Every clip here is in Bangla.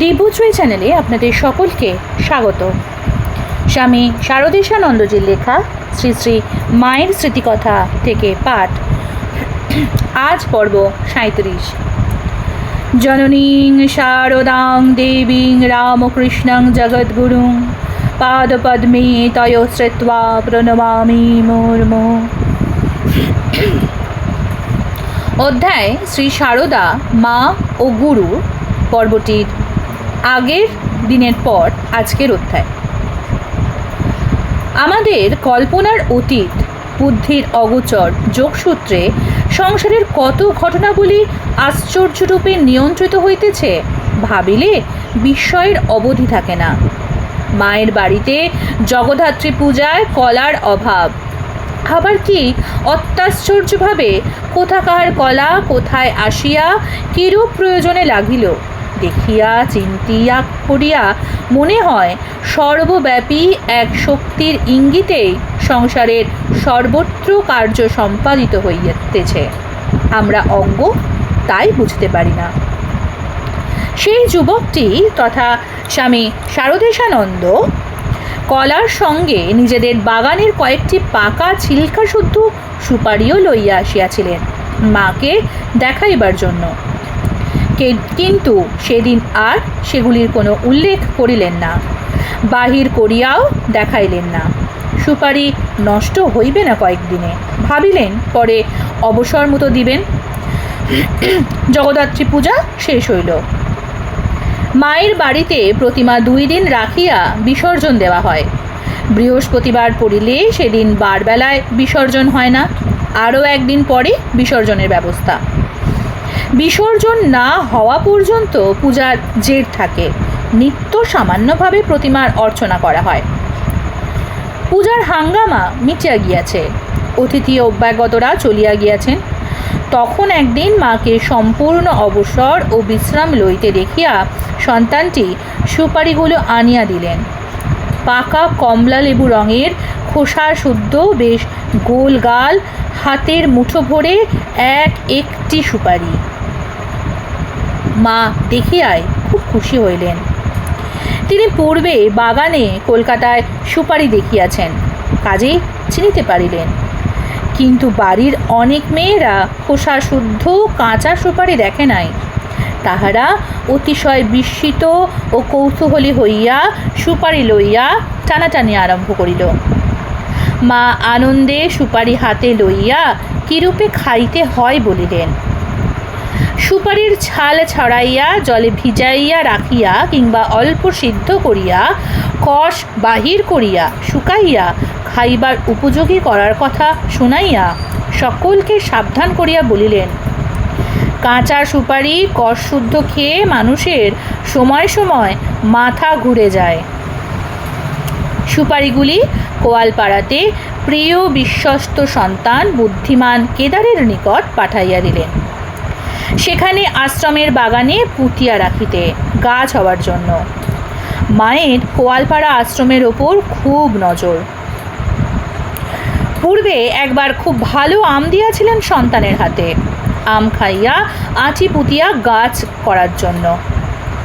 ডিবুচুই চ্যানেলে আপনাদের সকলকে স্বাগত। স্বামী শারদেশানন্দজির লেখা শ্রী শ্রী মায়ের স্মৃতিকথা থেকে পাঠ। আজ পর্ব সাঁত্রিশ জননীং শারদাং দেবীং রামকৃষ্ণং জগদ্গুরুং পাদপদ্মে তয় শ্রিত্বা প্রণমামি মুর্মু। অধ্যায় শ্রী শারদা, মা ও গুরু পর্বটির আগের দিনের পর আজকের অধ্যায়। আমাদের কল্পনার অতীত, বুদ্ধির অগোচর যোগসূত্রে সংসারের কত ঘটনাগুলি আশ্চর্যরূপে নিয়ন্ত্রিত হইতেছে ভাবিলে বিস্ময়ের অবধি থাকে না। মায়ের বাড়িতে জগদ্ধাত্রী পূজায় কলার অভাব। আবার কি অত্যাশ্চর্যভাবে কোথাকার কলা কোথায় আসিয়া কিরূপ প্রয়োজনে লাগিল? দেখিয়া চিন্তিয়া করিয়া মনে হয় সর্বব্যাপী এক শক্তির ইঙ্গিতেই সংসারের সর্বত্র কার্য সম্পাদিত হইতেছে। আমরা অজ্ঞ তাই বুঝতে পারি না। সেই যুবকটি তথা স্বামী শারদেশানন্দ কলার সঙ্গে নিজেদের বাগানের কয়েকটি পাকা ছিলকা শুদ্ধ সুপারিও লইয়া আসিয়াছিলেন। মাকে দেখাইবার জন্য। কিন্তু সেদিন আর সেগুলির কোনো উল্লেখ করিলেন না। বাহির করিয়াও দেখাইলেন না। সুপারি নষ্ট হইবে না কয়েকদিনে। ভাবিলেন, পরে অবসর মতো দিবেন। জগদ্ধাত্রী পূজা শেষ হইল। মায়ের বাড়িতে প্রতিমা দুই দিন রাখিয়া বিসর্জন দেওয়া হয়। বৃহস্পতিবার পড়িলে সেদিন বারবেলায় বিসর্জন হয় না। আরও একদিন পরে বিসর্জনের ব্যবস্থা। বিসর্জন না হওয়া পর্যন্ত পূজার জের থাকে। নিত্য সামান্যভাবে প্রতিমার অর্চনা করা হয়। পূজার হাঙ্গামা মিটিয়া গিয়াছে। অতিথি অব্যাগতরা চলিয়া গিয়াছেন। তখন একদিন মাকে সম্পূর্ণ অবসর ও বিশ্রাম লইতে দেখিয়া সন্তানটি সুপারিগুলো আনিয়া দিলেন। পাকা কমলা লেবু রঙের খোসা শুদ্ধ, বেশ গোল গাল, হাতের মুঠো ভরে এক একটি সুপারি। মা দেখিয়ায় খুব খুশি হইলেন। তিনি পূর্বে বাগানে কলকাতায় সুপারি দেখিয়াছেন কাজেই চিনিতে পারিলেন। কিন্তু বাড়ির অনেক মেয়েরা খোসা শুদ্ধ কাঁচা সুপারি দেখে নাই। তাহারা অতিশয় বিস্মিত ও কৌতূহলী হইয়া সুপারি লইয়া টানাটানি আরম্ভ করিল। মা আনন্দে সুপারি হাতে লইয়া কিরূপে খাইতে হয় বলিলেন। সুপারির ছাল ছড়াইয়া, জলে ভিজাইয়া রাখিয়া কিংবা অল্প সিদ্ধ করিয়া, কষ বাহির করিয়া, শুকাইয়া খাইবার উপযোগী করার কথা শুনাইয়া সকলকে সাবধান করিয়া বলিলেন, কাঁচা সুপারি শুদ্ধ খেয়ে মানুষের সময় সময় মাথা ঘুরে যায়। সুপারিগুলি কোয়ালপাড়াতে প্রিয় বিশ্বস্ত সন্তান বুদ্ধিমান কেদারের নিকট পাঠাইয়া দিলেন। সেখানে আশ্রমের বাগানে পুঁতিয়া রাখিতে গাছ হওয়ার জন্য। মায়ের কোয়ালপাড়া আশ্রমের ওপর খুব নজর। পূর্বে একবার খুব ভালো আম দিয়াছিলেন সন্তানের হাতে। আম খাইয়া আঁটি পুতিয়া গাছ করার জন্য।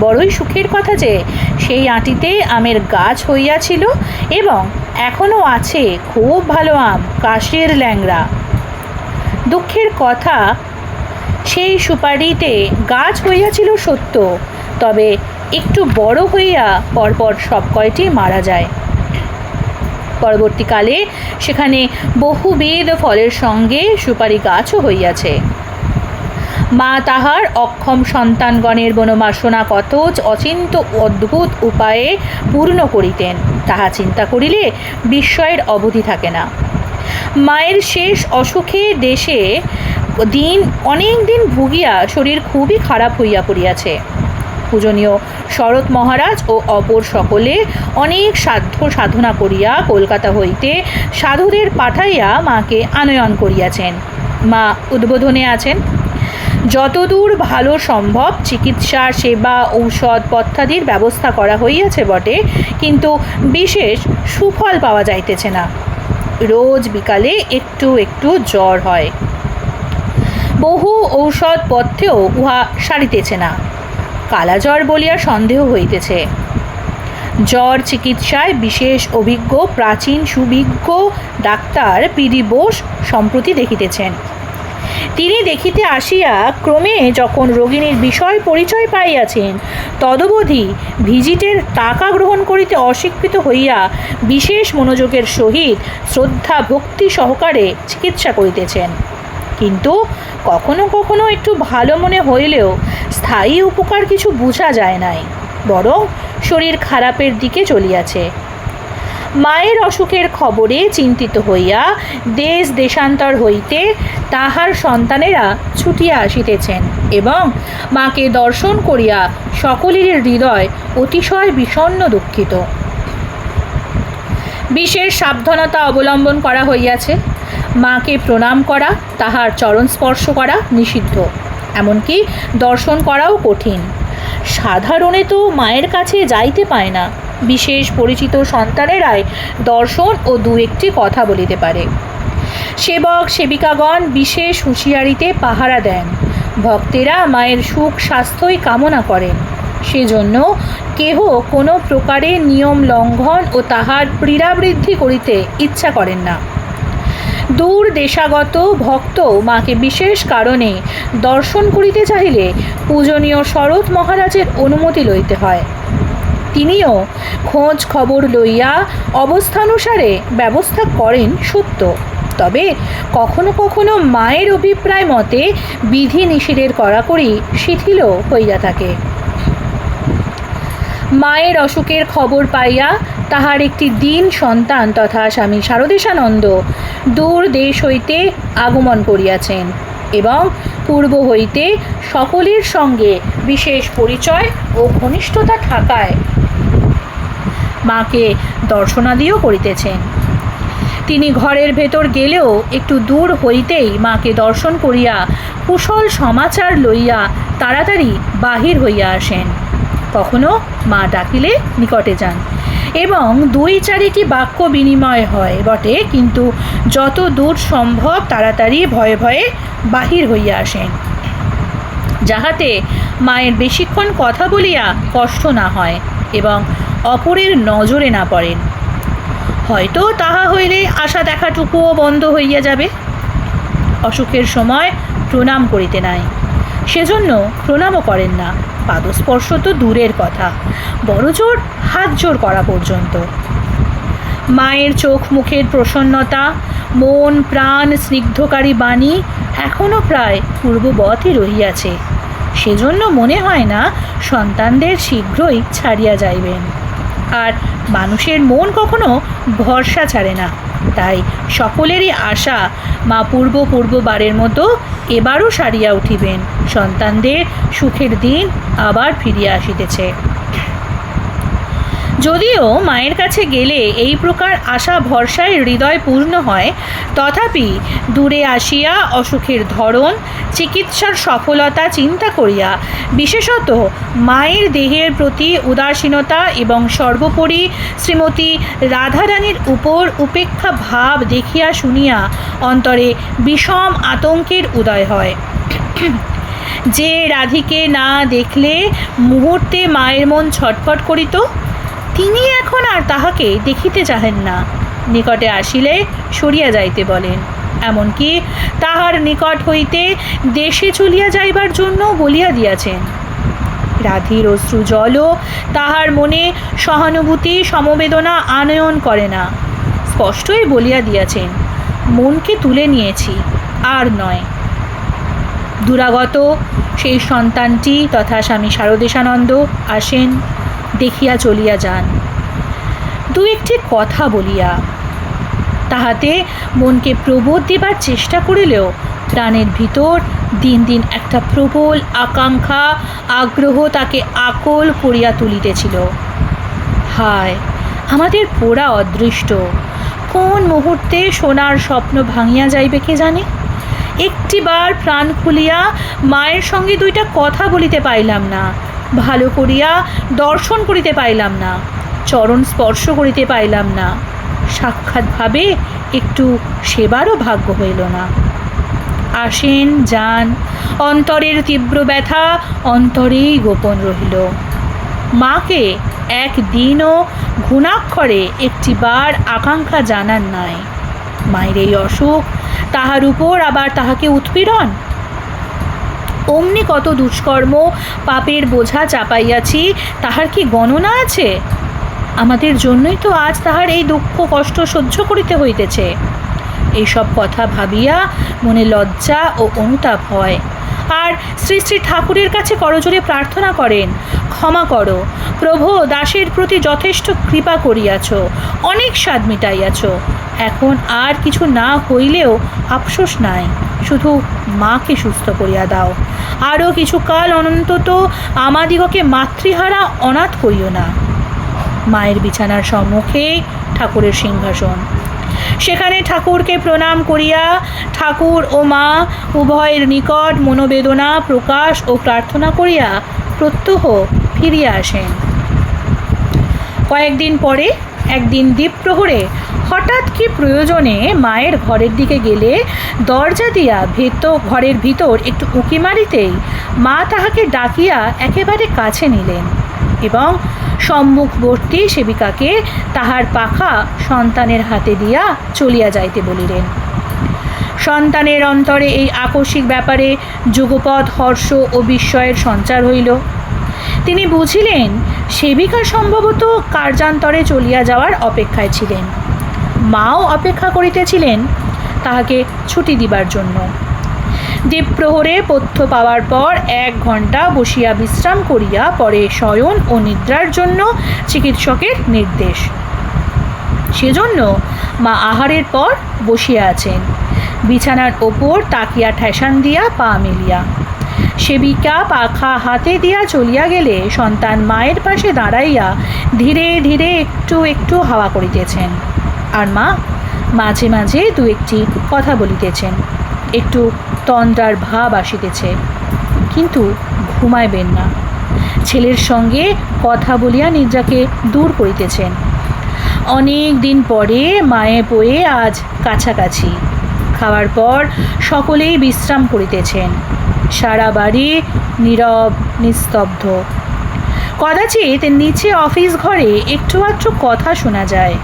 বড়ই সুখের কথা যে, সেই আঁটিতে আমের গাছ হইয়াছিল এবং এখনও আছে খুব ভালো আম, কাশের ল্যাংড়া। দুঃখের কথা সেই সুপারিতে গাছ হইয়াছিল সত্য, তবে একটু বড় হইয়া পরপর সব কয়টি মারা যায়। পরবর্তীকালে সেখানে বহুবিধ ফলের সঙ্গে সুপারি গাছও হইয়াছে। মা তাহার অক্ষম সন্তানগণের বনবাসনা কত অচিন্ত অদ্ভুত উপায়ে পূর্ণ করিতেন, তাহা চিন্তা করিলে বিস্ময়ের অবধি থাকে না। মায়ের শেষ অসুখে দেশে দিন, অনেক দিন ভুগিয়া শরীর খুবই খারাপ হইয়া পড়িয়াছে। পূজনীয় শরৎ মহারাজ ও অপর সকলে অনেক সাধ্য সাধনা করিয়া কলকাতা হইতে সাধুদের পাঠাইয়া মাকে আনয়ন করিয়াছেন। মা উদ্বোধনে আছেন। যতদূর ভালো সম্ভব চিকিৎসা সেবা, ঔষধ পথ্যাদির ব্যবস্থা করা হইয়াছে বটে, কিন্তু বিশেষ সুফল পাওয়া যাইতেছে না। রোজ বিকালে একটু একটু জ্বর হয়। বহু ঔষধ পথ্যেও উহা সারিতেছে না। কালাজ্বর বলিয়া সন্দেহ হইতেছে। জ্বর চিকিৎসায় বিশেষ অভিজ্ঞ, প্রাচীন সুবিজ্ঞ ডাক্তার পিডি বোস সম্প্রতি দেখিতেছেন। তিনি দেখিতে আসিয়া ক্রমে যখন রোগিণীর বিষয় পরিচয় পাইয়াছেন, তদবধি ভিজিটের টাকা গ্রহণ করিতে অস্বীকৃত হইয়া বিশেষ মনোযোগের সহিত শ্রদ্ধা ভক্তি সহকারে চিকিৎসা করিতেছেন। কিন্তু কখনো কখনো একটু ভালো মনে হইলেও স্থায়ী উপকার কিছু বোঝা যায় নাই, বরং শরীর খারাপের দিকে চলিয়াছে। মায়ের অসুখের খবরে চিন্তিত হইয়া দেশ দেশান্তর হইতে তাহার সন্তানেরা ছুটিয়া আসিতেছেন এবং মাকে দর্শন করিয়া সকলের হৃদয় অতিশয় বিষণ্ণ দুঃখিত। বিশেষ সাবধানতা অবলম্বন করা হইয়াছে। মাকে প্রণাম করা, তাহার চরণ স্পর্শ করা নিষিদ্ধ। এমনকি দর্শন করাও কঠিন। সাধারণে তো মায়ের কাছে যাইতে পায় না। বিশেষ পরিচিত সন্তানেরাই দর্শন ও দু একটি কথা বলিতে পারে। সেবক, সেবিকাগণ বিশেষ হুঁশিয়ারিতে পাহারা দেন। ভক্তেরা মায়ের সুখ স্বাস্থ্যই কামনা করেন। সেজন্য কেহ কোনো প্রকারে নিয়ম লঙ্ঘন ও তাহার ক্রীড়াবৃদ্ধি করিতে ইচ্ছা করেন না। দূর দেশাগত ভক্ত মাকে বিশেষ কারণে দর্শন করিতে চাহিলে পূজনীয় শরৎ মহারাজের অনুমতি লইতে হয়। তিনিও খোঁজ খবর লইয়া অবস্থানুসারে ব্যবস্থা করেন সত্য। তবে কখনো কখনো মায়ের অভিপ্রায় মতে বিধি নিষেধের কড়াকড়ি শিথিলও হইয়া থাকে। মায়ের অসুখের খবর পাইয়া তাহার একটি দিন সন্তান তথা স্বামী শারদেশানন্দ দূর দেশ হইতে আগমন করিয়াছেন এবং পূর্ব হইতে সকলের সঙ্গে বিশেষ পরিচয় ও ঘনিষ্ঠতা থাকায় মাকে দর্শনাদিও করিতেছেন। তিনি ঘরের ভেতর গেলেও একটু দূর হইতেই মাকে দর্শন করিয়া কুশল সমাচার লইয়া তাড়াতাড়ি বাহির হইয়া আসেন। কখনো মা ডাকিলে নিকটে যান। এবং দুই চারিটি বাক্য বিনিময় হয়, বটে। কিন্তু যত দূর সম্ভব তাড়াতাড়ি ভয়ে ভয়ে বাহির হইয়া আসেন। যাহাতে মায়ের বেশিক্ষণ কথা বলিয়া কষ্ট না হয় এবং অপরের নজরে না পড়েন। হয়তো তাহা হইলে আশা দেখাটুকুও বন্ধ হইয়া যাবে। অসুখের সময় প্রণাম করিতে নাই। সেজন্য প্রণামও করেন না। পাদস্পর্শ তো দূরের কথা। বড় জোর হাত জোর করা পর্যন্ত। মায়ের চোখ মুখের প্রসন্নতা, মন, প্রাণ, স্নিগ্ধকারী বাণী এখনও প্রায় পূর্ববতই রহিয়াছে। সেজন্য মনে হয় না সন্তানদের শীঘ্রই ছাড়িয়া যাইবেন। আর মানুষের মন কখনো ভরসা ছাড়ে না। তাই সকলেরই আশা মা পূর্ব পূর্ববারের মতো এবারও সারিয়া উঠিবেন। সন্তানদের সুখের দিন আবার ফিরিয়া আসিতেছে। যদিও মায়ের কাছে গেলে এই প্রকার আশা ভরসায় হৃদয় পূর্ণ হয়, তথাপি দূরে আসিয়া অসুখের ধরন, চিকিৎসার সফলতা চিন্তা করিয়া, বিশেষত মায়ের দেহের প্রতি উদাসীনতা এবং সর্বোপরি শ্রীমতী রাধারানীর উপর উপেক্ষা ভাব দেখিয়া শুনিয়া অন্তরে বিষম আতঙ্কের উদয় হয়। যে রাধিকে না দেখলে মুহূর্তে মায়ের মন ছটফট করিত তিনি এখন আর তাহাকে দেখিতে চাহেন না। নিকটে আসিলে সরিয়া যাইতে বলেন, এমনকি তাহার নিকট হইতে দেশে চলিয়া যাইবার জন্য বলিয়া দিয়াছেন। রাধির অশ্রু জলও তাহার মনে সহানুভূতি, সমবেদনা আনয়ন করে না। স্পষ্টই বলিয়া দিয়াছেন, মনকে তুলে নিয়েছি, আর নয়। দুরাগত সেই সন্তানটি তথা স্বামী শারদেশানন্দ আসেন। দেখিয়া চলিয়া যান। দু একটি কথা বলিয়া, তাহাতে মনকে প্রবোধ দেবার চেষ্টা করিলেও প্রাণের ভিতর দিন দিন একটা প্রবল আকাঙ্ক্ষা, আগ্রহ তাকে আকল করিয়া তুলিতেছিল। হায়, আমাদের পোড়া অদৃষ্ট, কোন মুহূর্তে সোনার স্বপ্ন ভাঙিয়া যাইবে কে জানে? একটিবার প্রাণ খুলিয়া মায়ের সঙ্গে দুইটা কথা বলিতে পাইলাম না। ভালো করিয়া দর্শন করিতে পাইলাম না, চরণ স্পর্শ করিতে পাইলাম না। সাক্ষাৎভাবে একটু সেবারও ভাগ্য হইল না। আসেন, যান। অন্তরের তীব্র ব্যথা অন্তরেই গোপন রহিল। মাকে একদিনও ঘুণাক্ষরে একটিবার আকাঙ্ক্ষা জানান নাই। মায়ের এই অসুখ, তাহার উপর আবার তাহাকে উৎপীড়ন? অমনি কত দুষ্কর্ম, পাপের বোঝা চাপাইয়াছি, তাহার কি গণনা আছে? আমাদের জন্যই তো আজ তাহার এই দুঃখ কষ্ট সহ্য করিতে হইতেছে। এইসব কথা ভাবিয়া মনে লজ্জা ও অনুতাপ হয়। আর শ্রী শ্রী ঠাকুরের কাছে করজোরে প্রার্থনা করেন, ক্ষমা করো, প্রভু, দাসের প্রতি যথেষ্ট কৃপা করিয়াছ, অনেক স্বাদ মিটাইয়াছ। এখন আর কিছু না হইলেও আফসোস নাই। শুধু মাকে সুস্থ করিয়া দাও। আরও কিছুকাল অনন্তত আমাদিগকে মাতৃহারা অনাথ করিও না। মায়ের বিছানার সম্মুখে ঠাকুরের সিংহাসন। সেখানে ঠাকুরকে প্রণাম করিয়া ঠাকুর ও মা উভয়ের নিকট মনোবেদনা, প্রকাশ ও প্রার্থনা করিয়া প্রত্যহ ফিরিয়া আসেন। কয়েকদিন পরে একদিন দ্বীপপ্রহরে হঠাৎ কি প্রয়োজনে মায়ের ঘরের দিকে গেলে দরজা দিয়া ভেত ঘরের ভিতর একটু উঁকি মারিতেই মা তাহাকে ডাকিয়া একেবারে কাছে নিলেন এবং সম্মুখবর্তী সেবিকাকে তাহার পাখা সন্তানের হাতে দিয়া চলিয়া যাইতে বলিলেন। সন্তানের অন্তরে এই আকস্মিক ব্যাপারে যুগপৎ হর্ষ ও বিস্ময়ের সঞ্চার হইল। তিনি বুঝিলেন, সেবিকা সম্ভবত কার্যান্তরে চলিয়া যাওয়ার অপেক্ষায় ছিলেন। মাও অপেক্ষা করিতেছিলেন তাহাকে ছুটি দিবার জন্য। দ্বীপপ্রহরে পথ্য পাওয়ার পর এক ঘণ্টা বসিয়া বিশ্রাম করিয়া পরে শয়ন ও নিদ্রার জন্য চিকিৎসকের নির্দেশ। সেজন্য মা আহারের পর বসিয়া আছেন। বিছানার ওপর তাকিয়া ঠেসান দিয়া পা মেলিয়া। সেবিকা পাখা হাতে দিয়া চলিয়া গেলে সন্তান মায়ের পাশে দাঁড়াইয়া ধীরে ধীরে একটু একটু হাওয়া করিতেছেন। আর মা মাঝে মাঝে দু একটি কথা বলিতেছেন। একটু তন্দ্রার ভাব আসিতেছে, কিন্তু ঘুমাইবেন না। ছেলের সঙ্গে কথা বলিয়া নিদ্রাকে দূর করিতেছেন। অনেক দিন পরে মায়ে পয়ে আজ কাছাকাছি। খাওয়ার পর সকলেই বিশ্রাম করিতেছেন। সারা বাড়ি নীরব, নিস্তব্ধ। কদাচিৎ নিচে অফিস ঘরে একটু আধটু কথা শোনা যায়।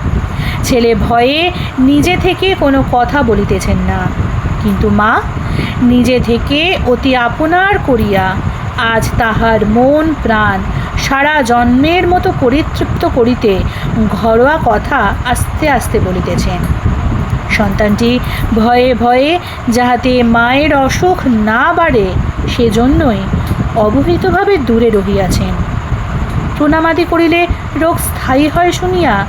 ছেলে ভয়ে নিজে থেকে কোনো কথা বলিতেছেন না। কিন্তু মা, নিজে থেকে অতি আপনার করিয়া আজ তাহার মন, প্রাণ সারা জন্মের মতো পরিতৃপ্ত করিতে ঘরোয়া কথা আস্তে আস্তে বলিতেছেন। সন্তানটি ভয়ে ভয়ে যাহাতে মায়ের অসুখ না বাড়ে, সেজন্যই অবহিতভাবে দূরে রহিয়াছেন। প্রণামাদি করিলে রোগ স্থায়ী হয় শুনিয়া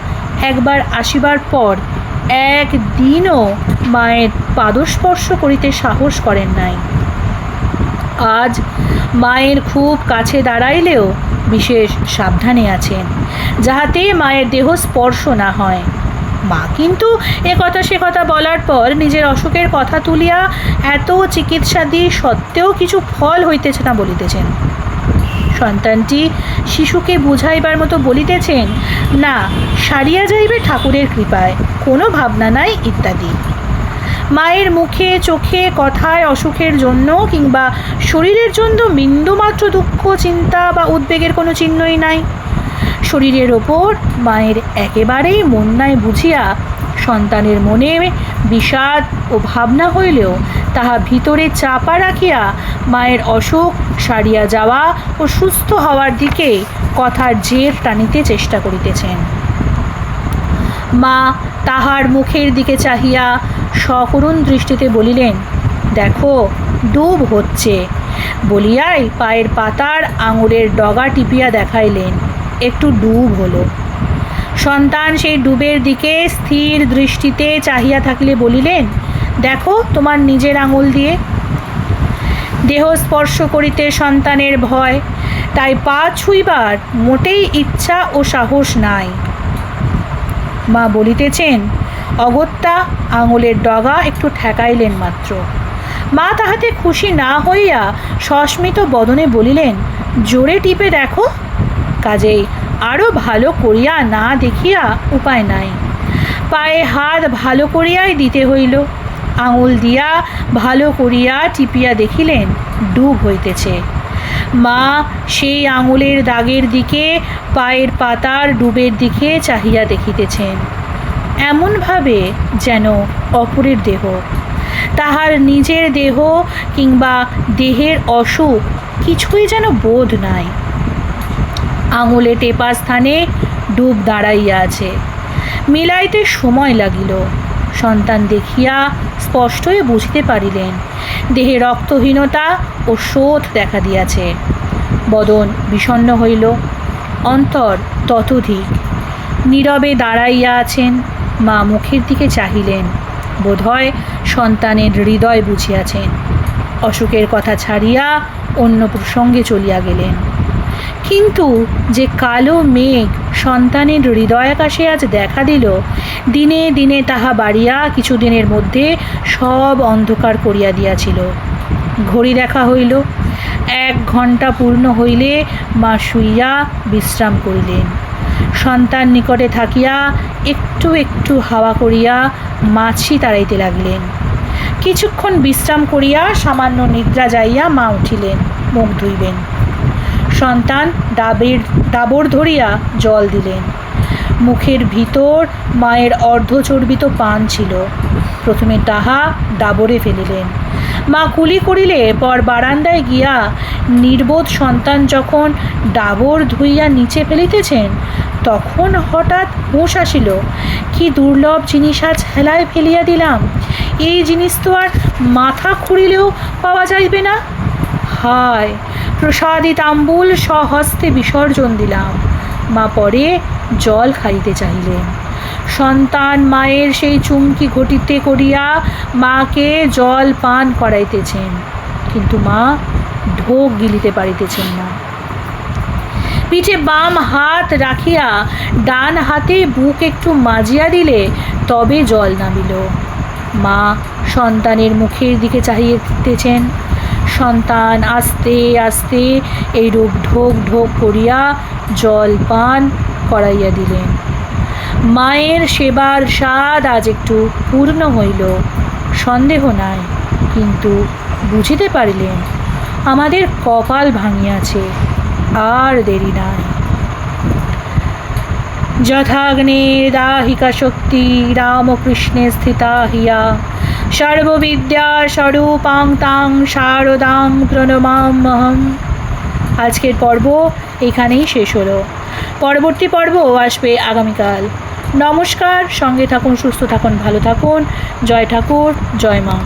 একবার আসিবার পর একদিনও মায়ের পাদস্পর্শ করিতে সাহস করেন নাই। আজ মায়ের খুব কাছে দাঁড়াইলেও বিশেষ সাবধানে আছেন, যাহাতে মায়ের দেহ স্পর্শ না হয়। মা কিন্তু এ কথা সে কথা বলার পর নিজের অসুখের কথা তুলিয়া এত চিকিৎসা দিয়ে সত্ত্বেও কিছু ফল হইতেছে না বলিতেছেন। সন্তানটি শিশুকে বুঝাইবার মতো বলিতেছেন, না, সারিয়া যাইবে ঠাকুরের কৃপায়, কোনো ভাবনা নাই ইত্যাদি। মায়ের মুখে, চোখে কথায় অসুখের জন্য কিংবা শরীরের জন্য বিন্দুমাত্র দুঃখ, চিন্তা বা উদ্বেগের কোনো চিহ্নই নাই। শরীরের ওপর মায়ের একেবারেই মন নাই বুঝিয়া সন্তানের মনে বিষাদ ও ভাবনা হইলেও তাহা ভিতরে চাপা রাখিয়া মায়ের অসুখ সারিয়া যাওয়া ও সুস্থ হওয়ার দিকে কথার জের টানিতে চেষ্টা করিতেছেন। মা তাহার মুখের দিকে চাহিয়া সকরুণ দৃষ্টিতে বলিলেন, দেখো, ডুব হচ্ছে। বলিয়াই পায়ের পাতার আঙুলের ডগা টিপিয়া দেখাইলেন, একটু ডুব হলো। সন্তান সেই ডুবের দিকে স্থির দৃষ্টিতে চাহিয়া থাকিলে বলিলেন, দেখো তোমার নিজের আঙুল দিয়ে। দেহ স্পর্শ করিতে সন্তানের ভয়, তাই পা ছুঁইবার মোটেই ইচ্ছা ও সাহস নাই। মা বলিতেছেন, অগত্যা আঙুলের ডগা একটু ঠেকাইলেন মাত্র। মা তাহাতে খুশি না হইয়া সস্মিত বদনে বলিলেন, জোরে টিপে দেখো। কাজেই আরও ভালো করিয়া না দেখিয়া উপায় নাই। পায়ে হাত ভালো করিয়াই দিতে হইল। আঙুল দিয়া ভালো করিয়া টিপিয়া দেখিলেন, ডুব হইতেছে। মা সেই আঙুলের দাগের দিকে, পায়ের পাতার ডুবের দিকে চাহিয়া দেখিতেছেন। এমনভাবে যেন অপরের দেহ, তাহার নিজের দেহ কিংবা দেহের অসুখ কিছুই যেন বোধ নাই। আঙুলে টেপা স্থানে ডুব দাঁড়াইয়া আছে। মিলাইতে সময় লাগিল। সন্তান দেখিয়া স্পষ্টই বুঝিতে পারিলেন, দেহে রক্তহীনতা ও শোধ দেখা দিয়াছে। বদন বিষণ্ণ হইল। অন্তর ততোধিক। নীরবে দাঁড়াইয়া আছেন, মা মুখের দিকে চাহিলেন। বোধহয় সন্তানের হৃদয় বুঝিয়াছেন। অসুখের কথা ছাড়িয়া অন্য প্রসঙ্গে চলিয়া গেলেন। কিন্তু যে কালো মেঘ সন্তানের হৃদয়াকাশে আজ দেখা দিল, দিনে দিনে তাহা বাড়িয়া কিছুদিনের মধ্যে সব অন্ধকার করিয়া দিয়াছিল। ঘড়ি দেখা হইল, এক ঘণ্টা পূর্ণ হইলে মা শুইয়া বিশ্রাম করিলেন। সন্তান নিকটে থাকিয়া একটু একটু হাওয়া করিয়া মাছি তাড়াইতে লাগলেন। কিছুক্ষণ বিশ্রাম করিয়া সামান্য নিদ্রা যাইয়া মা উঠিলেন, মুখ ধুইবেন। সন্তান ডাবের, ডাবর ধরিয়া জল দিলেন। মুখের ভিতর মায়ের অর্ধচর্বিত পান ছিল। প্রথমে তাহা ডাবরে ফেলিলেন। মা কুলি করিলে পর বারান্দায় গিয়া নির্বোধ সন্তান যখন ডাবর ধুইয়া নিচে ফেলিতেছেন, তখন হঠাৎ হুঁশ আসিল, কি দুর্লভ জিনিস আজ হেলায় ফেলিয়া দিলাম। এই জিনিস তো আর মাথা খুঁড়িলেও পাওয়া যাইবে না? হায় প্রসাদী তাম্বুল স্বহস্তে বিসর্জন দিলাম। মা পরে জল খাইতে চাহিলেন। সন্তান মায়ের সেই চুমকি ঘটিতে করিয়া মাকে জল পান করাইতেছেন। কিন্তু মা ঢোক গিলিতে পারিতেছেন না। পিঠে বাম হাত রাখিয়া ডান হাতে বুক একটু মাজিয়া দিলে তবে জল নামিল। মা সন্তানের মুখের দিকে চাহিতেছেন। সন্তান, আস্তে আস্তে এইরূপ ঢোক ঢোক করিয়া জল পান করাইয়া দিলেন। মায়ের সেবার স্বাদ আজ একটু পূর্ণ হইল, সন্দেহ নাই, কিন্তু বুঝিতে পারিলেন, আমাদের কপাল ভাঙিয়াছে, আর দেরি নাই। যথাগ্নে দাহিকা শক্তি, রামকৃষ্ণে স্থিতা হিয়া সর্ববিদ্যা স্বরূপাং তাং শারদাং প্রণমামহম আজকের পর্ব এখানেই শেষ হলো। পরবর্তী পর্ব আসবে আগামীকাল। নমস্কার, সঙ্গে থাকুন, সুস্থ থাকুন, ভালো থাকুন। জয় ঠাকুর, জয় মা।